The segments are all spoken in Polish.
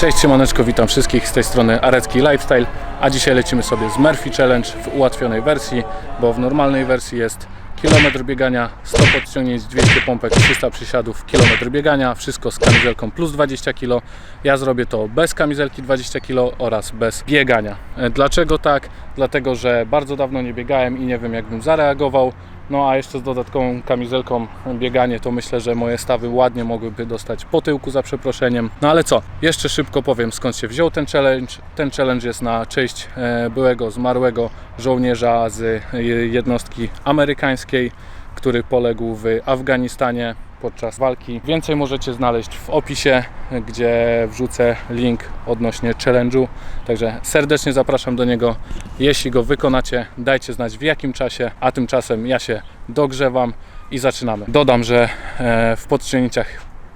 Cześć, siemaneczko, witam wszystkich z tej strony Arecki Lifestyle, a dzisiaj lecimy sobie z Murphy Challenge w ułatwionej wersji, bo w normalnej wersji jest kilometr biegania, 100 podciągnięć, 200 pompek, 300 przysiadów, kilometr biegania, wszystko z kamizelką plus 20 kg. Ja zrobię to bez kamizelki 20 kg oraz bez biegania. E, Dlaczego tak? Dlatego, że bardzo dawno nie biegałem i nie wiem jakbym zareagował. No a jeszcze z dodatkową kamizelką bieganie, to myślę, że moje stawy ładnie mogłyby dostać po tyłku za przeproszeniem. No ale co, jeszcze szybko powiem skąd się wziął ten challenge. Ten challenge jest na cześć e, byłego zmarłego żołnierza z e, jednostki amerykańskiej, który poległ w Afganistanie podczas walki. Więcej możecie znaleźć w opisie, gdzie wrzucę link odnośnie challenge'u. Także serdecznie zapraszam do niego. Jeśli go wykonacie, dajcie znać w jakim czasie, a tymczasem ja się dogrzewam i zaczynamy. Dodam, że e, w podciągnięciach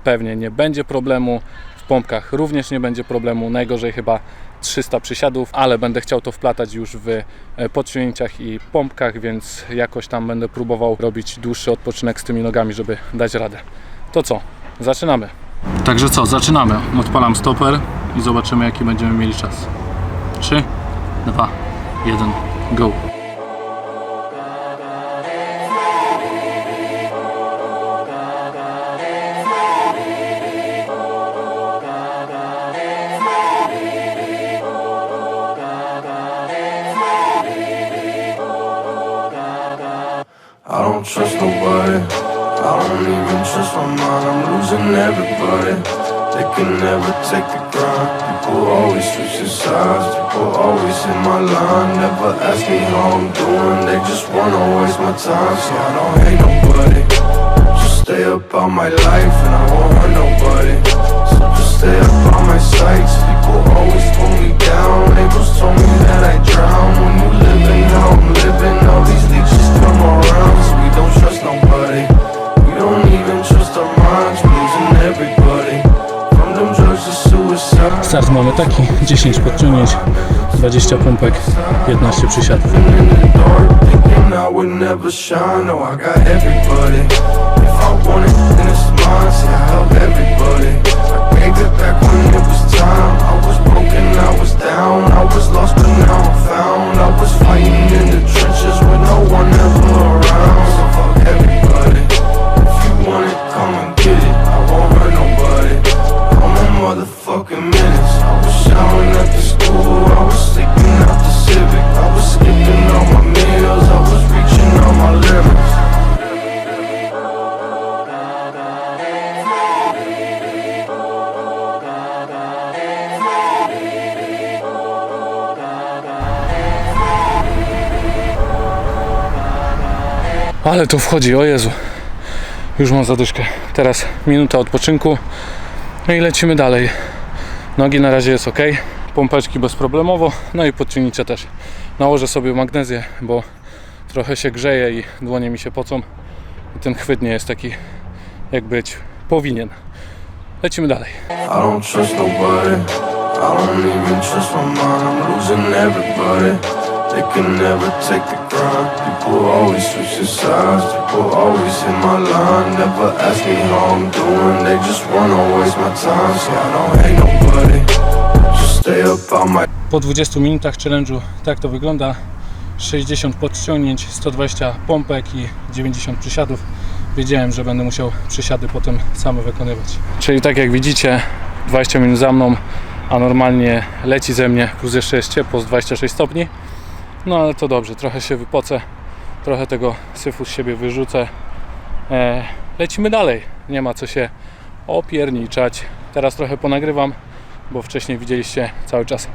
pewnie nie będzie problemu, w pompkach również nie będzie problemu. Najgorzej chyba 300 przysiadów, ale będę chciał to wplatać już w e, podciągnięciach i pompkach, więc jakoś tam będę próbował robić dłuższy odpoczynek z tymi nogami, żeby dać radę. To co? Zaczynamy. Także co? Zaczynamy. Odpalam stoper i zobaczymy jaki będziemy mieli czas. 3, 2, 1, go. I don't trust nobody. I don't even trust my mind. I'm losing everybody. They can never take the grind. People always switching sides. People always in my line. Never ask me how I'm doing. They just wanna waste my time. See, I don't hate nobody. Just stay up on my life and I won't hurt nobody. So just stay up on my sights. People always pull me down. Labels told me that I drown. When you living how I'm living, all these leeches come around. Don't trust nobody. We don't even trust our minds. Losing everybody. From them drugs to suicide. Start mamy taki, 10 podciągnięć, 20 pompek, 15 przysiadów. I would never shine. No, I got everybody. If I Ale tu wchodzi, o Jezu. Już mam zadyszkę. Teraz minuta odpoczynku. No i lecimy dalej. Nogi na razie jest ok. Pompeczki bezproblemowo. No i podciągnięcia też. Nałożę sobie magnezję, bo trochę się grzeje i dłonie mi się pocą. I ten chwyt nie jest taki, jak być powinien. Lecimy dalej. I They can never take the grind. People always sides. People always my line. Never ask me how I'm doing. They just wanna waste my time. I don't hate nobody. Just stay up on my. Po 20 minutach challenge'u tak to wygląda. 60 podciągnięć, 120 pompek i 90 przysiadów. Wiedziałem, że będę musiał przysiady potem same wykonywać. Czyli tak jak widzicie, 20 minut za mną, a normalnie leci ze mnie, plus jeszcze jest ciepło z 26 stopni. No ale to dobrze, trochę się wypocę, trochę tego syfu z siebie wyrzucę. E, lecimy dalej, nie ma co się opierniczać. Teraz trochę ponagrywam, bo wcześniej widzieliście cały czas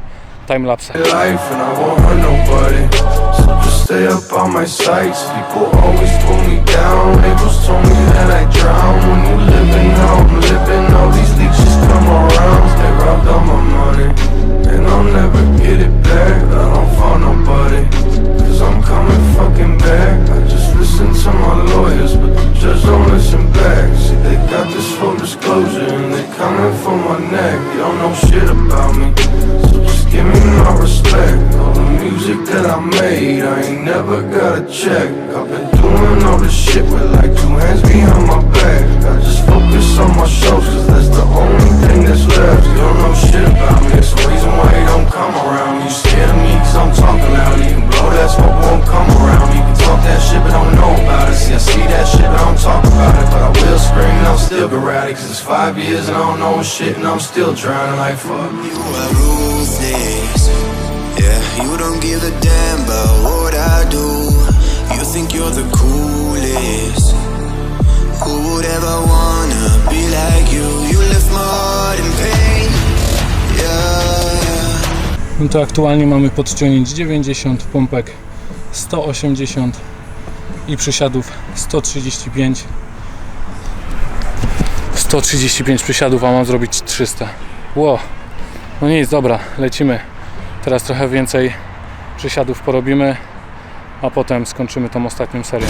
timelapse. ain't never got a check. I've been doing all this shit with like two hands behind my back. I just focus on my shows cause that's the only thing that's left. You don't know shit about me, that's the reason why you don't come around. Me You scared of me cause I'm talking loud You can blow that smoke, won't come around. Me You can talk that shit but don't know about it. See, I see that shit but I don't talk about it. But I will scream and I'm still erratic Cause it's five years and I don't know shit And I'm still drowning like fuck you, I lose this Yeah, you don't give a damn about what I do. You think you're the coolest. Who would ever wanna be like you? You left my heart in pain. Yeah. No to aktualnie mamy podciągnięć 90, pompek 180 i przysiadów 135. 135 przysiadów, a mam zrobić 300. Ło. No nic, dobra, lecimy. Teraz trochę więcej przysiadów porobimy, a potem skończymy tą ostatnią serię.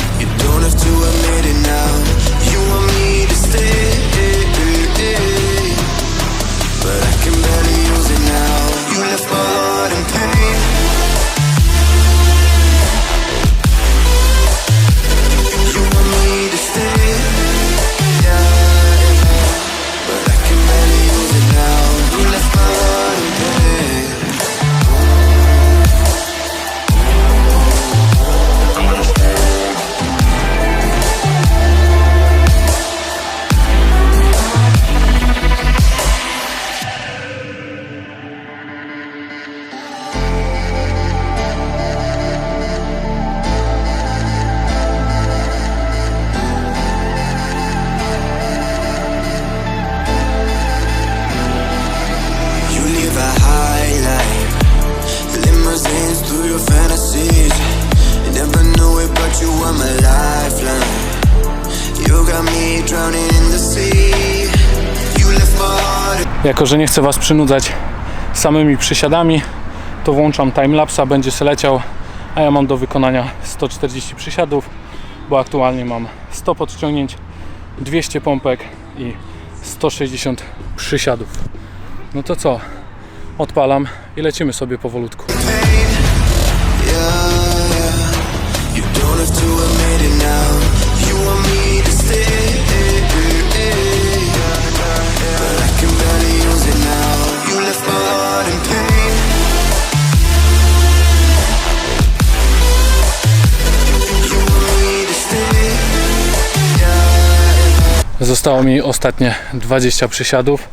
Jako, że nie chcę Was przynudzać samymi przysiadami, to włączam timelapsa, będzie się leciał, a ja mam do wykonania 140 przysiadów, bo aktualnie mam 100 podciągnięć, 200 pompek i 160 przysiadów. No to co? Odpalam i lecimy sobie powolutku. Zostało mi ostatnie 20 przysiadów.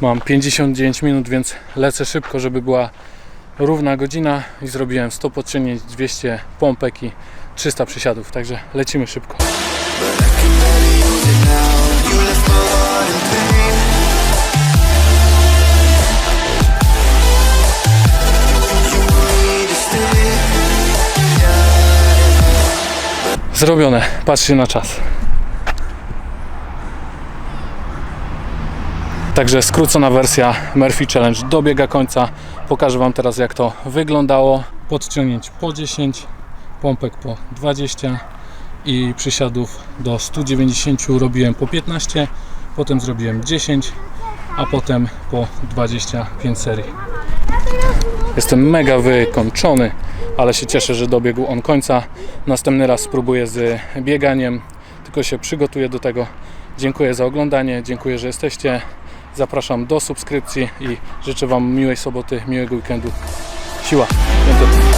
Mam 59 minut, więc lecę szybko, żeby była równa godzina i zrobiłem 100 podciągnięć, 200 pompek i 300 przysiadów. Także lecimy szybko. But I can barely use it now. You left my heart in pain. You want me to stay. Zrobione. Patrzcie na czas. Także skrócona wersja Murphy Challenge dobiega końca. Pokażę Wam teraz jak to wyglądało. Podciągnięć po 10, pompek po 20 i przysiadów do 190 robiłem po 15, potem zrobiłem 10, a potem po 25 serii. Jestem mega wykończony, ale się cieszę, że dobiegł on końca. Następny raz spróbuję z bieganiem, tylko się przygotuję do tego. Dziękuję za oglądanie, dziękuję, że jesteście. Zapraszam do subskrypcji i życzę Wam miłej soboty, miłego weekendu. Siła. Dziękuję.